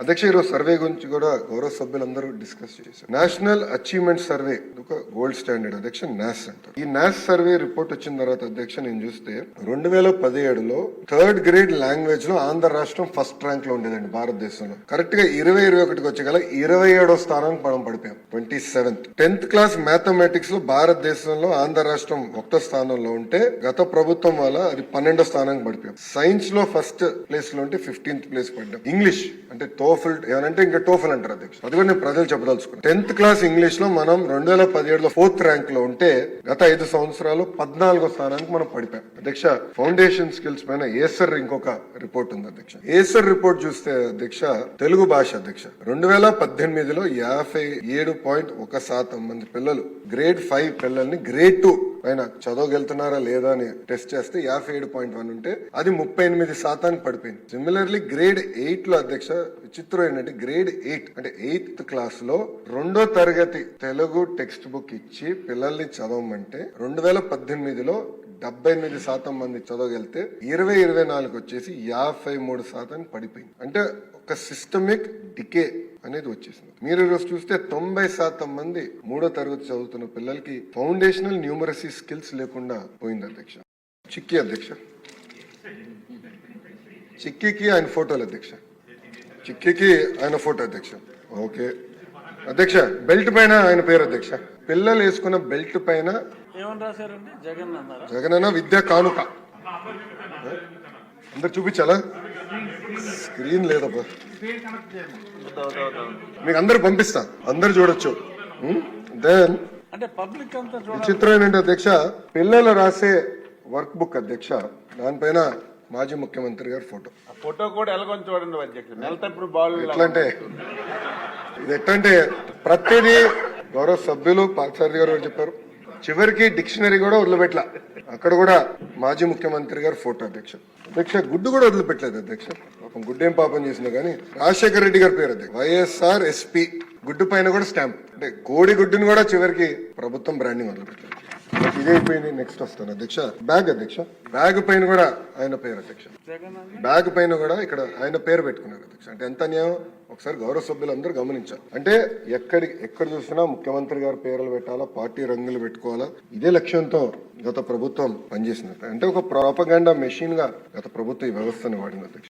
అధ్యక్ష ఈరోజు సర్వే గురించి కూడా గౌరవ సభ్యులందరూ డిస్కస్ చేశారు. నేషనల్ అచీవ్మెంట్ సర్వే ఒక గోల్డ్ స్టాండర్డ్ అధ్యక్ష నాస్ అంటారు ఈ నాస్ సర్వే రిపోర్ట్ వచ్చిన తర్వాత అధ్యక్ష నేను చూస్తే రెండు వేల పదిహేడులో థర్డ్ గ్రేడ్ లాంగ్వేజ్లో ఆంధ్ర రాష్ట్రం ఫస్ట్ ర్యాంక్లో ఉండేదండి భారతదేశంలో. కరెక్ట్గా ఇరవై ఇరవై ఒకటికి వచ్చే గల ఇరవై ఏడో స్థానానికి మనం పడిపోయాం. ట్వంటీ సెవెంత్ టెన్త్ క్లాస్ మ్యాథమెటిక్స్లో భారతదేశంలో ఆంధ్ర రాష్ట్రం ఒకటో స్థానంలో ఉంటే గత ప్రభుత్వం వల్ల అది పన్నెండో స్థానానికి పడిపోయాం. సైన్స్లో ఫస్ట్ ప్లేస్లో ఉంటే ఫిఫ్టీన్త్ ప్లేస్ పడ్డాం. ఇంగ్లీష్ అంటే టోఫల్ ఏమంటే ఇంకా టోఫల్ అంటారు అధ్యక్ష అది కూడా నేను ప్రజలు చెప్పదలుచుకున్నాను. టెన్త్ క్లాస్ ఇంగ్లీష్లో మనం రెండు వేల పదిహేడు లో ఫోర్త్ ర్యాంక్లో ఉంటే గత ఐదు సంవత్సరాలు పద్నాలుగో స్థానానికి మనం పడిపోయాం. అధ్యక్ష ఫౌండేషన్ స్కిల్స్ పైన ఏసర్ ఇంకొక రిపోర్ట్ ఉంది అధ్యక్ష. ఏసర్ రిపోర్ట్ చూస్తే అధ్యక్ష తెలుగు భాష అధ్యక్ష. రెండు వేల పద్దెనిమిదిలో యాభై ఏడు పాయింట్ ఒక శాతం మంది పిల్లలు గ్రేడ్ ఫైవ్ పిల్లల్ని గ్రేడ్ టూ ఆయన చదవగలుగుతున్నారా లేదా అని టెస్ట్ చేస్తే యాభై ఏడు పాయింట్ వన్ ఉంటే అది ముప్పై ఎనిమిది శాతానికి పడిపోయింది. సిమిలర్లీ గ్రేడ్ ఎయిట్లో అధ్యక్ష విచిత్రం ఏంటంటే గ్రేడ్ ఎయిట్ అంటే ఎయిత్ క్లాస్లో రెండో తరగతి తెలుగు టెక్స్ట్ బుక్ ఇచ్చి పిల్లల్ని చదవమంటే రెండు వేల పద్దెనిమిదిలో డెబ్బై ఎనిమిది శాతం మంది చదవగలితే ఇరవై ఇరవై నాలుగు వచ్చేసి యాభై మూడు శాతానికి పడిపోయింది. అంటే ఒక సిస్టమిక్ డికే అనేది వచ్చేసింది. మీరు ఈరోజు చూస్తే తొంభై శాతం మంది మూడో తరగతి చదువుతున్న పిల్లలకి ఫౌండేషనల్ న్యూమరసీ స్కిల్స్ లేకుండా పోయింది అధ్యక్ష. చిక్కీ అధ్యక్ష. చిక్కీకి ఆయన ఫోటోలు అధ్యక్ష. చిక్కీకి ఆయన ఫోటో అధ్యక్ష. ఓకే. అధ్యక్ష బెల్ట్ పైన ఆయన పేరు అధ్యక్ష. పిల్లలు వేసుకున్న బెల్ట్ పైన జగన్ జగనన్న విద్యా కానుక. అందరు చూపించాలా? స్క్రీన్ లేదబ్బా. మీకు అందరు పంపిస్తా. అందరు చూడొచ్చు. దెన్ అంటే పబ్లిక్ అంతా చూడాలి చిత్రం ఏంటంటే అధ్యక్ష పిల్లలు రాసే వర్క్ బుక్ అధ్యక్ష. దానిపైన మాజీ ముఖ్యమంత్రి గారి ఫోటో. ఆ ఫోటో కూడా ఎలాగొని చూడండి బాల్ ఎట్లా అంటే ఇది ఎట్లంటే ప్రతిదీ గౌరవ సభ్యులు పార్థసారథి గారు చెప్పారు. చివరికి డిక్షనరీ కూడా వదిలిపెట్ల అక్కడ కూడా మాజీ ముఖ్యమంత్రి గారు ఫోటో అధ్యక్ష. అధ్యక్ష గుడ్డు కూడా వదిలిపెట్టలేదు అధ్యక్ష. పాపం గుడ్డేం పాపం చేసినా కానీ రాజశేఖర రెడ్డి గారి పేరు అధ్యక్ష. వైఎస్ఆర్ ఎస్పీ గుడ్డు పైన కూడా స్టాంప్. అంటే కోడి గుడ్డుని కూడా చివరికి ప్రభుత్వం బ్రాండింగ్ వదిలిపెట్టలేదు ఇదైపోయింది అయిపోయింది నెక్స్ట్ వస్తాను అధ్యక్ష. బ్యాగ్ అధ్యక్ష. బ్యాగ్ పైన కూడా ఆయన పేరు అధ్యక్ష. బ్యాగ్ పైన కూడా ఇక్కడ ఆయన పేరు పెట్టుకున్నారు అధ్యక్ష. అంటే ఎంత న్యాయం ఒకసారి గౌరవ సభ్యులందరూ గమనించాలి అంటే ఎక్కడి ఎక్కడ చూసినా ముఖ్యమంత్రి గారి పేర్లు పెట్టాలా పార్టీ రంగులు పెట్టుకోవాలా? ఇదే లక్ష్యంతో గత ప్రభుత్వం పనిచేసినట్టు అంటే ఒక ప్రాపగాండా మెషిన్గా గత ప్రభుత్వం ఈ వ్యవస్థను వాడింది అధ్యక్ష.